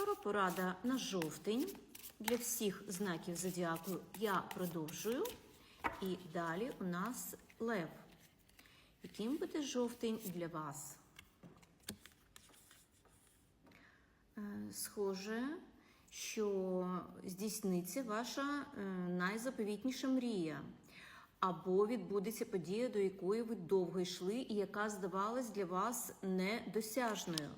Таро порада на жовтень для всіх знаків зодіаку я продовжую. І далі у нас лев. Яким буде жовтень для вас? Е, Схоже, що здійсниться ваша е, найзаповітніша мрія. Або відбудеться подія, до якої ви довго йшли, і яка здавалась для вас недосяжною.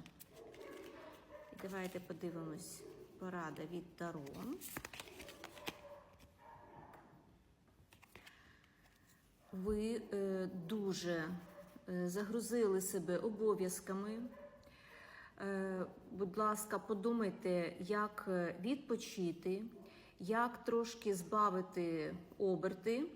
Давайте подивимось порада від Таро. Ви е, дуже е, загрузили себе обов'язками. Е, будь ласка, подумайте, як е, відпочити, як трошки збавити оберти,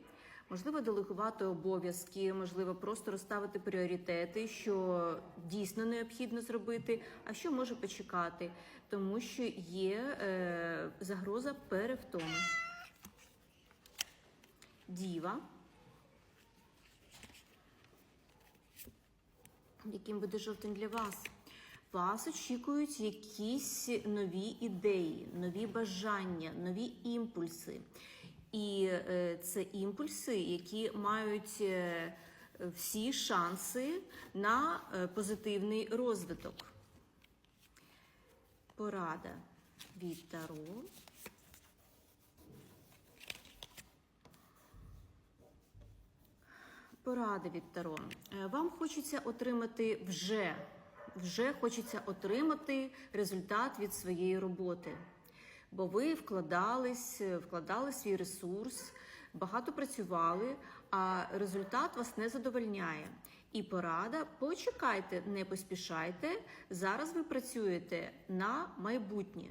можливо, делегувати обов'язки, можливо, просто розставити пріоритети, що дійсно необхідно зробити, а що може почекати, тому що є е, загроза перевтоми. Діва. Яким буде жовтень для вас? Вас очікують якісь нові ідеї, нові бажання, нові імпульси. І е, це імпульси, які мають е, всі шанси на е, позитивний розвиток. Порада від Таро. Порада від Таро. Вам хочеться отримати вже, вже хочеться отримати результат від своєї роботи. Бо ви вкладались, е, вкладали свій ресурс, багато працювали, а результат вас не задовольняє. І порада, почекайте, не поспішайте. Зараз ви працюєте на майбутнє.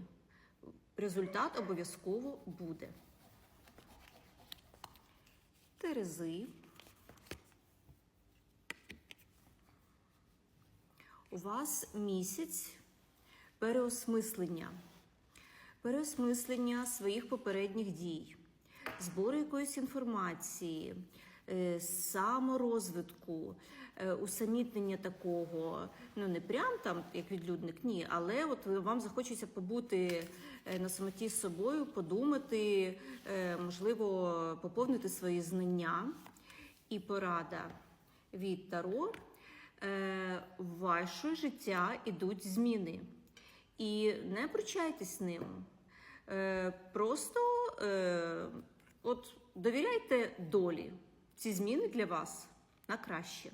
Результат обов'язково буде. Терези. У вас місяць переосмислення, переосмислення своїх попередніх дій, збору якоїсь інформації, е, саморозвитку, е, усамітнення такого, ну не прям там як відлюдник, ні, але от вам захочеться побути е, на самоті з собою, подумати, можливо, поповнити свої знання. І порада від Таро в ваше життя ідуть зміни. І не пручайтесь ним. Е, просто е, от довіряйте долі. Ці зміни для вас на краще.